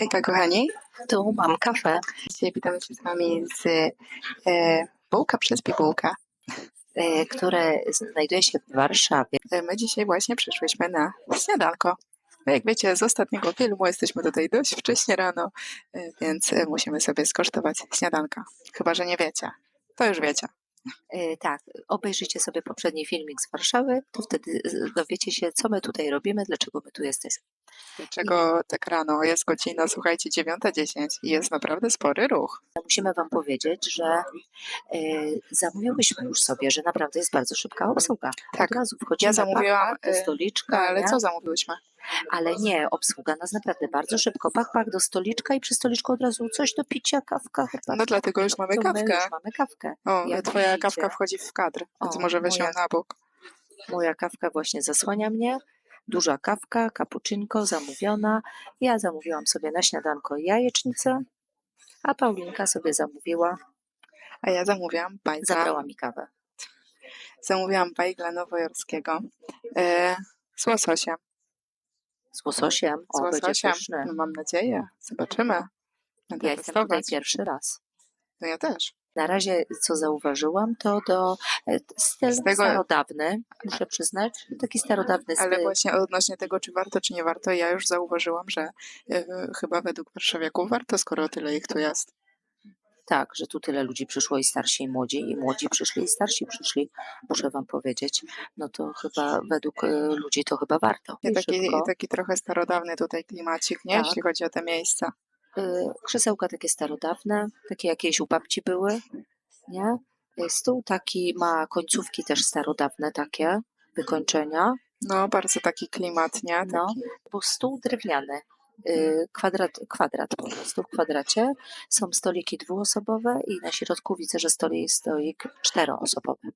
Hejka kochani, Tu mam kafę, dzisiaj witam się z Wami z e, Bułka przez Bibułka. e, które znajduje się w Warszawie. E, my dzisiaj właśnie przyszłyśmy na śniadanko. No jak wiecie, z ostatniego filmu jesteśmy tutaj dość wcześnie rano, e, więc musimy sobie skosztować śniadanka. Chyba, że nie wiecie. To już wiecie. E, Tak, obejrzyjcie sobie poprzedni filmik z Warszawy, to wtedy dowiecie się, co my tutaj robimy, dlaczego my tu jesteśmy. Dlaczego tak rano? Jest godzina, słuchajcie, 9.10 i jest naprawdę spory ruch. Musimy Wam powiedzieć, że e, zamówiłyśmy już sobie, że naprawdę jest bardzo szybka obsługa. Tak, Od razu wchodzimy, ja zamówiłam, pach, do e, stoliczka, ale nie? co zamówiłyśmy? ale nie, obsługa nas naprawdę bardzo szybko, pach, pach do stoliczka i przy stoliczku od razu coś do picia, kawka, herbatka. No dlatego już mamy To my kawkę. już mamy kawkę. O, Jak twoja widzicie. kawka wchodzi w kadr, więc O, może weź ją na bok. Moja kawka właśnie zasłania mnie. Duża kawka, cappuccino zamówiona. Ja zamówiłam sobie na śniadanko jajecznicę, a Paulinka sobie zamówiła, A ja zamówiłam bajka. zabrała mi kawę. Zamówiłam bajgla nowojorskiego e, z łososiem. Z łososiem. Z O, będzie łososiem. pyszny. No, mam nadzieję. Zobaczymy. Będę Ja jestem tutaj testować. pierwszy raz. No ja też. Na razie, co zauważyłam, to do e, styl Z tego- starodawny, muszę przyznać, taki starodawny styl. Ale właśnie odnośnie tego, czy warto, czy nie warto, ja już zauważyłam, że e, chyba według warszawiaków warto, skoro tyle ich tu jest. Tak, że tu tyle ludzi przyszło i starsi i młodzi, i młodzi przyszli i starsi przyszli, muszę wam powiedzieć. No to chyba według e, ludzi to chyba warto. I I taki, szybko. taki trochę starodawny tutaj klimacik, nie? Tak. Jeśli chodzi o te miejsca. Y, krzesełka takie starodawne, takie jakieś u babci były, nie? Y, Stół taki ma końcówki też starodawne takie, wykończenia, No, bardzo taki klimat, nie? Taki, No. bo stół drewniany, y, kwadrat, kwadrat po prostu, w kwadracie. Są stoliki dwuosobowe i na środku widzę, że stoi stolik czteroosobowy.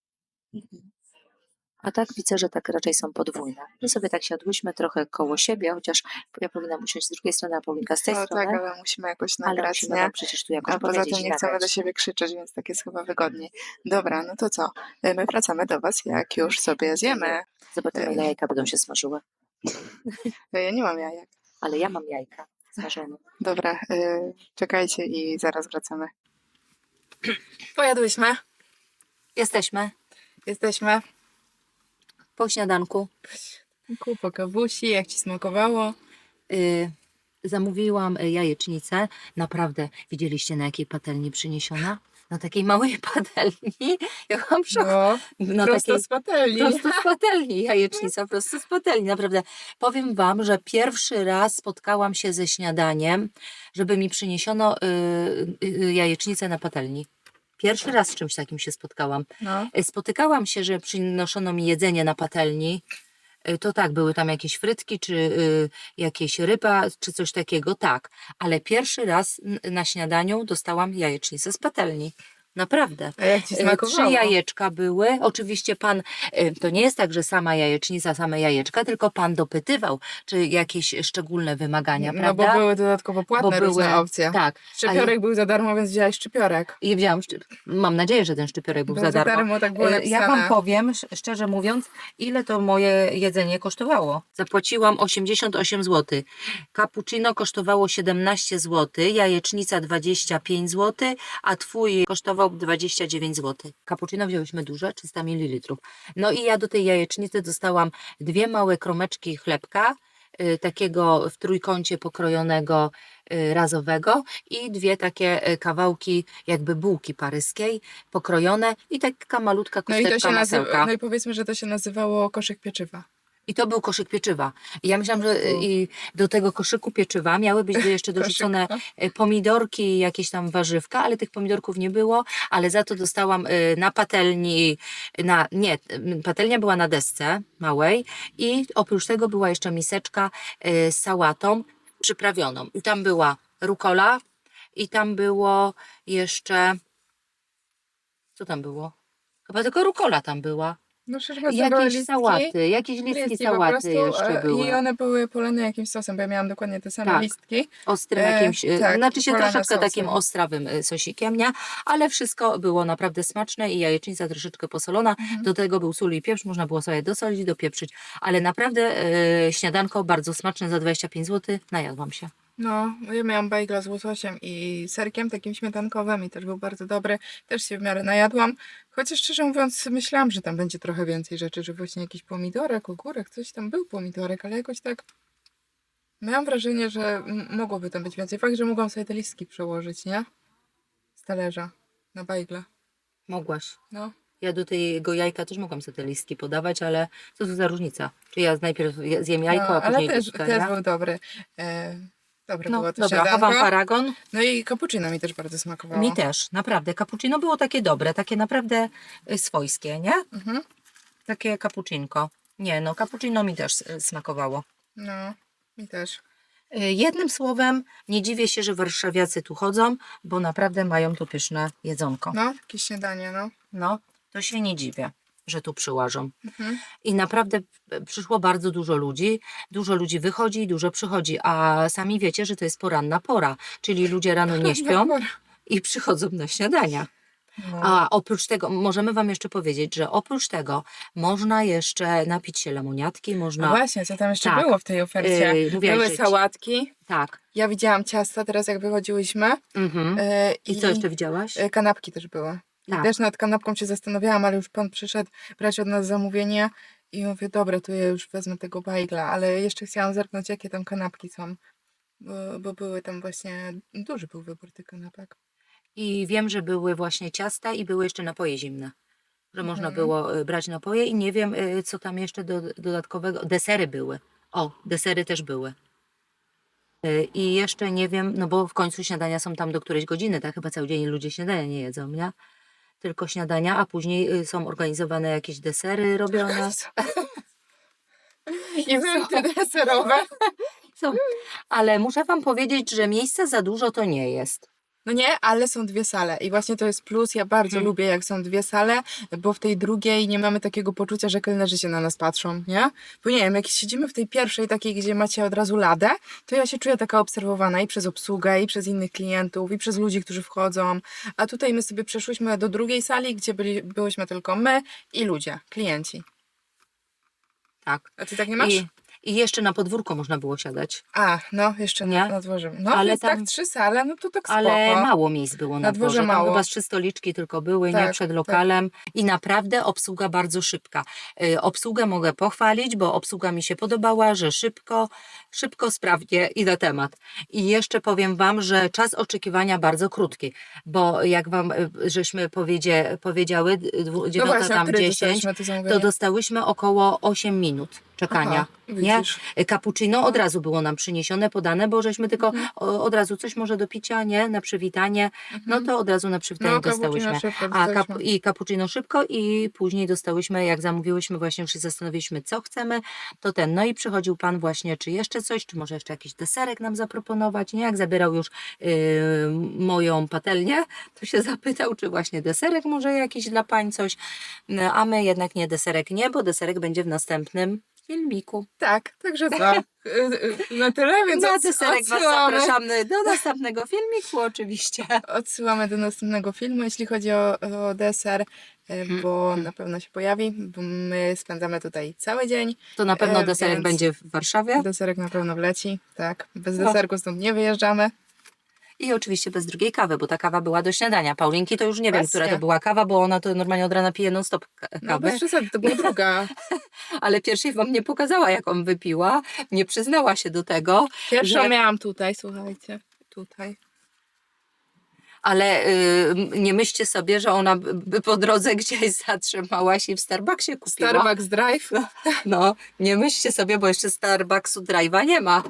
A tak widzę, że tak raczej są podwójne. My sobie tak siadłyśmy trochę koło siebie, chociaż ja powinnam usiąść z drugiej strony, a Paulinka z tej no strony. tak, ale musimy jakoś ale nagrać, musimy nie? przecież tu jakoś A poza tym nie chcemy do siebie krzyczeć, więc tak jest chyba wygodniej. Dobra, no to co? E, My wracamy do Was, jak już sobie zjemy. Zobaczymy, ile jajka będą się smażyły. E, Ja nie mam jajek. Ale ja mam jajka smażone. Dobra, e, czekajcie i zaraz wracamy. Pojadłyśmy. Jesteśmy Jesteśmy. Po śniadanku. Po kawusi, jak Ci smakowało? Y, zamówiłam y, jajecznicę. Naprawdę, widzieliście na jakiej patelni przyniesiona? Na takiej małej patelni. Ja mam szok. No, Na prosto takiej z patelni. prosto z patelni, jajecznica prosto z patelni. Naprawdę, powiem Wam, że pierwszy raz spotkałam się ze śniadaniem, żeby mi przyniesiono y, y, jajecznicę na patelni. Pierwszy raz z czymś takim się spotkałam. No. Y, Spotykałam się, że przynoszono mi jedzenie na patelni. Y, To tak, były tam jakieś frytki, czy y, jakieś ryba, czy coś takiego, tak. Ale pierwszy raz n- na śniadaniu dostałam jajecznicę z patelni. Naprawdę. A jak Ci Y, smakowało? Trzy jajeczka były. Oczywiście pan, y, to nie jest tak, że sama jajecznica, same jajeczka, tylko pan dopytywał, czy jakieś szczególne wymagania, No prawda? bo były dodatkowo płatne Bo różne były- opcje. Tak. Szczypiorek był za darmo, więc wziąłeś szczypiorek. I wzięłam, szczy- mam nadzieję, że ten szczypiorek był, Był za darmo. tak było E, napisane. Ja wam powiem, sz- szczerze mówiąc, ile to moje jedzenie kosztowało. Zapłaciłam 88 zł. Cappuccino kosztowało 17 zł, jajecznica 25 zł, a twój kosztował 29 zł. Cappuccino wzięłyśmy duże, 300 ml. No i ja do tej jajecznicy dostałam dwie małe kromeczki chlebka, y, takiego w trójkącie pokrojonego y, razowego i dwie takie y, kawałki jakby bułki paryskiej pokrojone i taka malutka No i, to kosteczka się masełka. no i powiedzmy, że to się nazywało koszyk pieczywa. I to był koszyk pieczywa. I ja myślałam, że i do tego koszyku pieczywa miały być jeszcze dorzucone y, pomidorki i jakieś tam warzywka, ale tych pomidorków nie było, ale za to dostałam y, na patelni, na, nie, patelnia była na desce małej i oprócz tego była jeszcze miseczka z sałatą przyprawioną. I tam była rukola i tam było jeszcze, co tam było? Chyba tylko rukola tam była. No Jakieś sałaty, jakieś listki listki po sałaty prostu, jeszcze e, były. I one były polane jakimś sosem, bo ja miałam dokładnie te same Tak. listki. ostrym E, jakimś, e, tak, znaczy się polane troszeczkę sosem. takim ostrawym e, sosikiem, nie? Ale wszystko było naprawdę smaczne i jajecznica troszeczkę posolona. Mhm. Do tego był sól i pieprz, można było sobie dosolić, dopieprzyć. Ale naprawdę e, śniadanko bardzo smaczne za 25 zł, najadłam się. No, ja miałam bajgla z łososiem i serkiem takim śmietankowym i też był bardzo dobry. Też się w miarę najadłam. Chociaż szczerze mówiąc myślałam, że tam będzie trochę więcej rzeczy, że właśnie jakiś pomidorek, ogórek, coś tam był pomidorek, ale jakoś tak miałam wrażenie, że mogłoby tam być więcej. Fakt, że mogłam sobie te listki przełożyć, nie? Z talerza na bajgle. Mogłaś. No. Ja do tego jajka też mogłam sobie te listki podawać, ale co to za różnica? Czy ja najpierw je- zjem jajko, no, a ale później też, listka, też nie? był dobry. E, dobre No było to dobra, chowam paragon. No i cappuccino mi też bardzo smakowało. Mi też, naprawdę. Cappuccino było takie dobre, takie naprawdę y, swojskie, nie? Mhm. Takie cappuccinko. Nie, no cappuccino mi też y, smakowało. No, mi też. Y, Jednym słowem, nie dziwię się, że warszawiacy tu chodzą, bo naprawdę mają tu pyszne jedzonko. No, jakieś śniadanie, no. No, to się nie dziwię, że tu przyłażą. Mhm. I naprawdę e, przyszło bardzo dużo ludzi. Dużo ludzi wychodzi, dużo przychodzi, a sami wiecie, że to jest poranna pora, czyli ludzie rano nie śpią i przychodzą na śniadania. No. A oprócz tego, możemy Wam jeszcze powiedzieć, że oprócz tego można jeszcze napić się lemoniatki, No można. właśnie, co tam jeszcze Tak. było w tej ofercie? Yy, Były sałatki. Tak. Ja widziałam ciasta teraz, jak wychodziłyśmy. Mhm. Yy, I co jeszcze widziałaś? yy, Kanapki też były. Tak. też nad kanapką się zastanawiałam, ale już pan przyszedł brać od nas zamówienie i mówię, dobra, to ja już wezmę tego bajgla, ale jeszcze chciałam zerknąć, jakie tam kanapki są. Bo, bo były tam właśnie, duży był wybór tych kanapek. I wiem, że były właśnie ciasta i były jeszcze napoje zimne. Że można Mhm. było y, brać napoje i nie wiem, y, co tam jeszcze do, dodatkowego. Desery były. O, desery też były. Y, I jeszcze nie wiem, no bo w końcu śniadania są tam do którejś godziny, tak? Chyba cały dzień ludzie śniadania nie jedzą, nie? Tylko śniadania, a później y, są organizowane jakieś desery robione. Eventy deserowe. Są. Ale muszę Wam powiedzieć, że miejsca za dużo to nie jest. No nie, ale są dwie sale i właśnie to jest plus. Ja bardzo Hmm. lubię, jak są dwie sale, bo w tej drugiej nie mamy takiego poczucia, że kelnerzy się na nas patrzą, nie? Bo nie wiem, jak siedzimy w tej pierwszej takiej, gdzie macie od razu ladę, to ja się czuję taka obserwowana i przez obsługę, i przez innych klientów, i przez ludzi, którzy wchodzą. A tutaj my sobie przeszłyśmy do drugiej sali, gdzie byli, byłyśmy tylko my i ludzie, klienci. Tak. A ty tak nie masz? I, I jeszcze na podwórko można było siadać. A, no, jeszcze Nie? na, dworze. No, Ale ale więc tam- tak trzy sale, no to tak Ale spoko. mało miejsc było na, Na dworze dworze. Tam mało. chyba z trzy stoliczki tylko były, nie Tak, przed tak. lokalem. I naprawdę obsługa bardzo szybka. Y, obsługę mogę pochwalić, bo obsługa mi się podobała, że szybko, szybko, sprawnie i na temat. I jeszcze powiem Wam, że czas oczekiwania bardzo krótki, bo jak Wam y, żeśmy powiedzie, powiedziały, dwu- no dziewiąta właśnie, o tam której 10, dostałyśmy to zamówienie? to dostałyśmy około 8 minut czekania. Aha, nie? widzisz. Cappuccino od razu było nam przyniesione, podane, bo żeśmy tylko Mhm. o, od razu coś może do picia, nie? Na przywitanie. No to od razu na przywitanie No, cappuccino dostałyśmy. szybko A kap- dostałyśmy. i cappuccino szybko i później dostałyśmy, jak zamówiłyśmy, właśnie już się zastanowiliśmy, co chcemy, to ten. No i przychodził pan właśnie, czy jeszcze coś, czy może jeszcze jakiś deserek nam zaproponować, nie? Jak zabierał już yy, moją patelnię, to się zapytał, czy właśnie deserek może jakiś dla pań coś. No, a my jednak nie, deserek nie, bo deserek będzie w następnym filmiku. Tak, także co? Y, y, Na tyle, więc Na deserek Was zapraszamy do następnego filmiku oczywiście. Odsyłamy do następnego filmu, jeśli chodzi o, o deser, y, bo na pewno się pojawi, bo my spędzamy tutaj cały dzień. To na pewno E, deserek więc- będzie w Warszawie Deserek na pewno wleci, tak. Bez No. deserku stąd nie wyjeżdżamy. I oczywiście bez drugiej kawy, bo ta kawa była do śniadania. Paulinki to już nie wiem, Właśnie. która to była kawa, bo ona to normalnie od rana pije non-stop ka- No kawę, bez przesady, to była druga. ale pierwszej Wam nie pokazała, jaką wypiła, nie przyznała się do tego, Pierwszą Że- miałam tutaj, słuchajcie, tutaj. ale y, nie myślcie sobie, że ona by by po drodze gdzieś zatrzymała się i w Starbucksie kupiła. Starbucks Drive. No, nie myślcie sobie, bo jeszcze Starbucksu Drive'a nie ma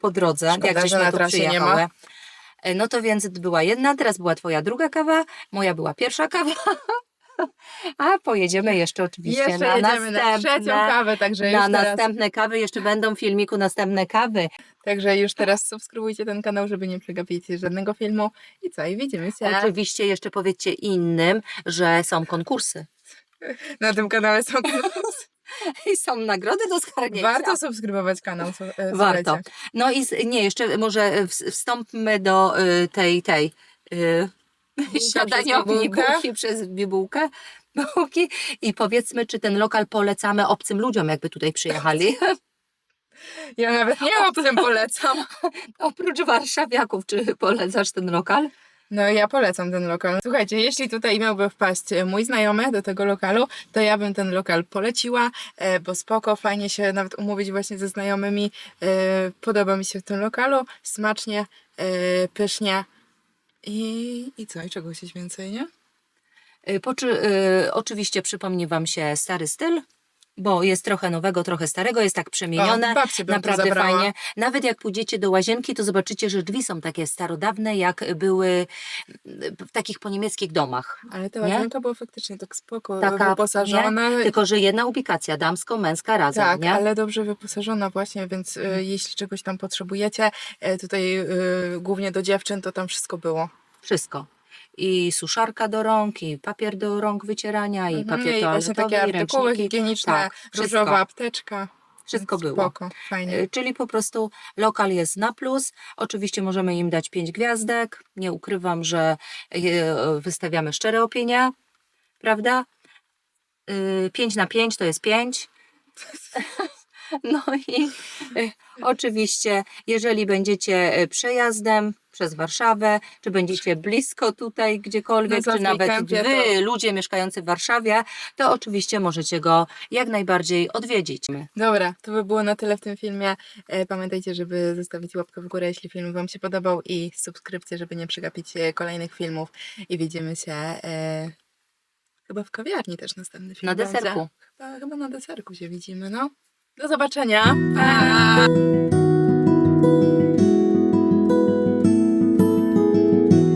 po drodze, Szkoda, jak że żeśmy na tu trasie nie ma. przyjechały. E, No to więc była jedna, teraz była twoja druga kawa, moja była pierwsza kawa, a pojedziemy jeszcze oczywiście Jeszcze na na następne, trzecią kawę, także na teraz, następne kawy, jeszcze będą w filmiku następne kawy. także już teraz subskrybujcie ten kanał, żeby nie przegapić żadnego filmu. I co, i widzimy się. Oczywiście jeszcze powiedzcie innym, że są konkursy Na tym kanale są konkursy. i są nagrody do zgarnięcia. Warto subskrybować kanał. su- e, Warto. słuchajcie. No i z, nie, jeszcze może ws- wstąpmy do y, tej, tej y, śniadaniowej przez bibułkę. bułki przez bibułkę. Bułki i powiedzmy, czy ten lokal polecamy obcym ludziom, jakby tutaj przyjechali. Ja nawet nie obcym polecam. Oprócz warszawiaków, czy polecasz ten lokal? No ja polecam ten lokal. Słuchajcie, jeśli tutaj miałby wpaść e, mój znajomy do tego lokalu, to ja bym ten lokal poleciła, e, bo spoko, fajnie się nawet umówić właśnie ze znajomymi. E, Podoba mi się w tym lokalu, smacznie, pysznie. I, I co? I czego chcieć więcej, nie? Poczy, y, oczywiście przypomni Wam się stary styl, bo jest trochę nowego, trochę starego, jest tak przemienione. O, bym tu Naprawdę zabrała. fajnie. Nawet jak pójdziecie do łazienki, to zobaczycie, że drzwi są takie starodawne, jak były y, w takich po niemieckich domach. Ale ta Nie? łazienka była faktycznie tak spoko, Taka, wyposażona. Tylko, że jedna ubikacja, damsko-męska razem, Tak, nie? ale dobrze wyposażona właśnie, więc e, jeśli czegoś tam potrzebujecie, e, tutaj e, głównie do dziewczyn, to tam wszystko było. Wszystko. I suszarka do rąk, i papier do rąk wycierania, i Mhm, papier I właśnie toaletowy, takie i artykuły ręczniki. higieniczne, Tak, wszystko. różowa apteczka. Wszystko było. Spoko, fajnie. Y, Czyli po prostu lokal jest na plus. Oczywiście możemy im dać 5 gwiazdek. Nie ukrywam, że y, wystawiamy szczere opinie, prawda? 5 na 5 to jest 5. No i y, oczywiście, jeżeli będziecie y, przejazdem przez Warszawę, czy będziecie blisko tutaj gdziekolwiek, Na czy nawet wy, ludzie mieszkający w Warszawie, to oczywiście możecie go jak najbardziej odwiedzić. Dobra, to by było na tyle w tym filmie. E, Pamiętajcie, żeby zostawić łapkę w górę, jeśli film Wam się podobał i subskrypcję, żeby nie przegapić e, kolejnych filmów. I widzimy się e, chyba w kawiarni też następny film Na deserku. Chyba, chyba na deserku się widzimy, no. Do zobaczenia. Pa!